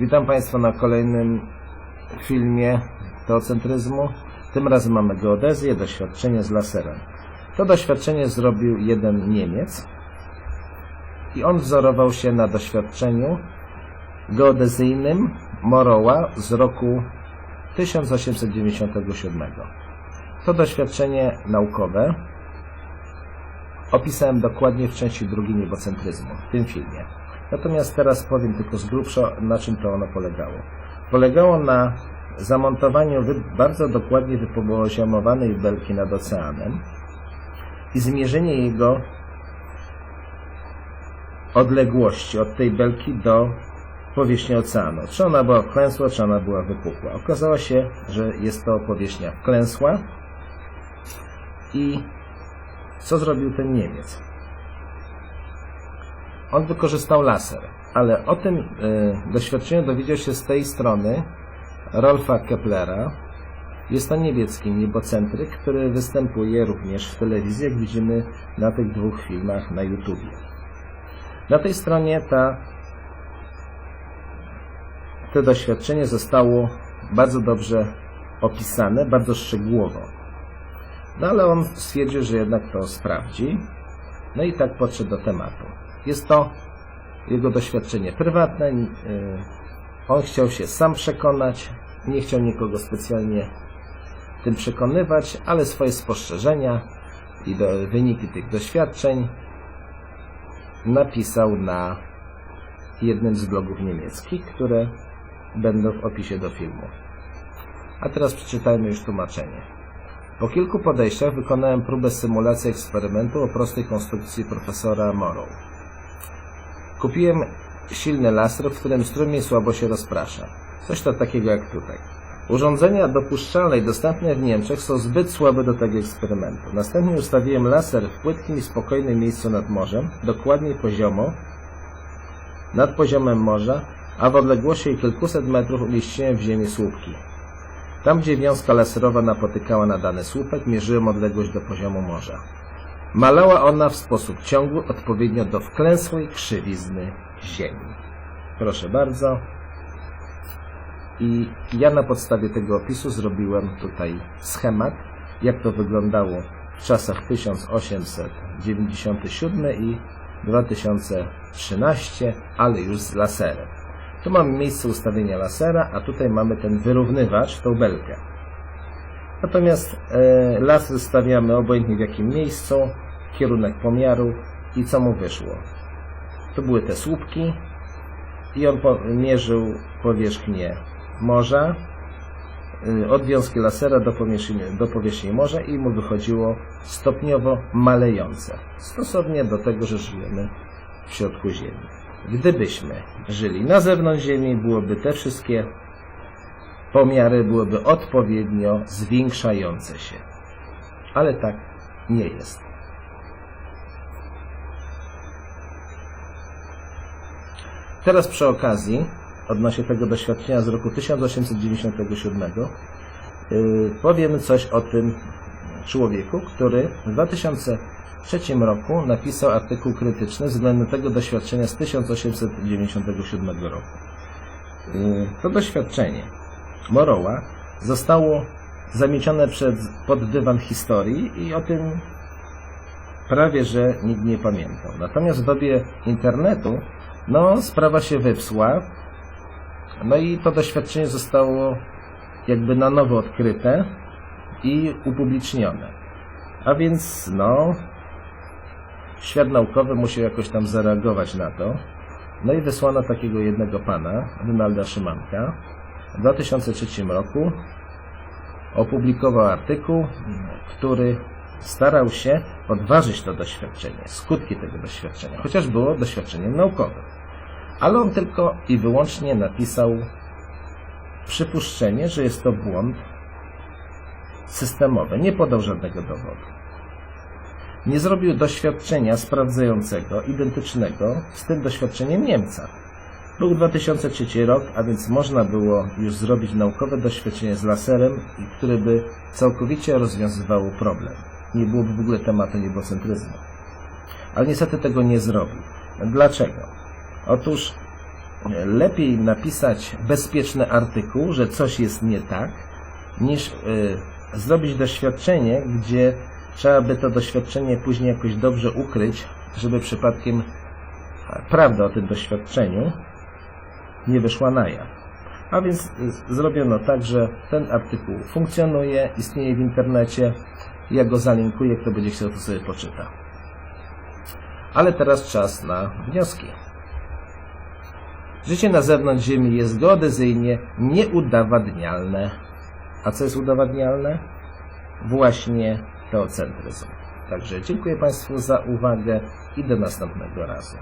Witam Państwa na kolejnym filmie teocentryzmu. Tym razem mamy geodezję, doświadczenie z laserem. To doświadczenie zrobił jeden Niemiec i on wzorował się na doświadczeniu geodezyjnym Moroła z roku 1897. To doświadczenie naukowe opisałem dokładnie w części drugiej niebocentryzmu, w tym filmie. Natomiast teraz powiem tylko z grubsza, na czym to ono polegało. Polegało na zamontowaniu bardzo dokładnie wypoziomowanej belki nad oceanem i zmierzenie jego odległości od tej belki do powierzchni oceanu. Czy ona była wklęsła, czy ona była wypukła. Okazało się, że jest to powierzchnia wklęsła i co zrobił ten Niemiec? On wykorzystał laser, ale o tym y, doświadczeniu dowiedział się z tej strony Rolfa Keplera. Jest to niemiecki niebocentryk, który występuje również w telewizji, jak widzimy na tych dwóch filmach na YouTubie. Na tej stronie ta, to doświadczenie zostało bardzo dobrze opisane, bardzo szczegółowo. No ale on stwierdził, że jednak to sprawdzi. No i tak podszedł do tematu. Jest to jego doświadczenie prywatne. yy, On chciał się sam przekonać, nie chciał nikogo specjalnie tym przekonywać, ale swoje spostrzeżenia i do, wyniki tych doświadczeń napisał na jednym z blogów niemieckich, które będą w opisie do filmu. A teraz przeczytajmy już tłumaczenie. Po kilku podejściach wykonałem próbę symulacji eksperymentu o prostej konstrukcji profesora Morrow. Kupiłem silny laser, w którym strumień słabo się rozprasza. Coś to takiego jak tutaj. Urządzenia dopuszczalne i dostępne w Niemczech są zbyt słabe do tego eksperymentu. Następnie ustawiłem laser w płytkim i spokojnym miejscu nad morzem, dokładniej poziomo, nad poziomem morza, a w odległości kilkuset metrów umieściłem w ziemi słupki. Tam, gdzie wiązka laserowa napotykała na dany słupek, mierzyłem odległość do poziomu morza. Malała ona w sposób ciągły odpowiednio do wklęsłej krzywizny Ziemi. Proszę bardzo. I ja na podstawie tego opisu zrobiłem tutaj schemat, jak to wyglądało w czasach 1897 i 2013, ale już z laserem. Tu mamy miejsce ustawienia lasera, a tutaj mamy ten wyrównywacz, tą belkę. Natomiast e, laser stawiamy obojętnie w jakim miejscu, kierunek pomiaru i co mu wyszło. Tu były te słupki i on po, mierzył powierzchnię morza, y, odwiązki lasera do powierzchni, do powierzchni morza i mu wychodziło stopniowo malejące, stosownie do tego, że żyjemy w środku Ziemi. Gdybyśmy żyli na zewnątrz Ziemi, byłoby te wszystkie pomiary byłyby odpowiednio zwiększające się. Ale tak nie jest. Teraz przy okazji, odnośnie tego doświadczenia z roku 1897, yy, powiemy coś o tym człowieku, który w 2003 roku napisał artykuł krytyczny względem tego doświadczenia z 1897 roku. Yy, To doświadczenie Moroła zostało zamiecione przed, pod dywan historii i o tym prawie że nikt nie pamiętał. Natomiast w dobie internetu no, sprawa się wypsła. No i to doświadczenie zostało jakby na nowo odkryte i upublicznione. A więc, no, świat naukowy musiał jakoś tam zareagować na to. No i wysłano takiego jednego pana, Donalda Szymanka. W 2003 roku opublikował artykuł, który starał się podważyć to doświadczenie, skutki tego doświadczenia, chociaż było doświadczeniem naukowym. Ale on tylko i wyłącznie napisał przypuszczenie, że jest to błąd systemowy. Nie podał żadnego dowodu. Nie zrobił doświadczenia sprawdzającego, identycznego z tym doświadczeniem Niemca. Był 2003 rok, a więc można było już zrobić naukowe doświadczenie z laserem, które by całkowicie rozwiązywało problem. Nie byłoby w ogóle tematu niebocentryzmu. Ale niestety tego nie zrobił. Dlaczego? Otóż lepiej napisać bezpieczny artykuł, że coś jest nie tak, niż y, zrobić doświadczenie, gdzie trzeba by to doświadczenie później jakoś dobrze ukryć, żeby przypadkiem a, prawda o tym doświadczeniu nie wyszła na jaw. A więc zrobiono tak, że ten artykuł funkcjonuje, istnieje w internecie. Ja go zalinkuję, kto będzie chciał, to sobie poczyta. Ale teraz czas na wnioski. Życie na zewnątrz Ziemi jest geodezyjnie nieudowadnialne. A co jest udowadnialne? Właśnie teocentryzm. Także dziękuję Państwu za uwagę i do następnego razu.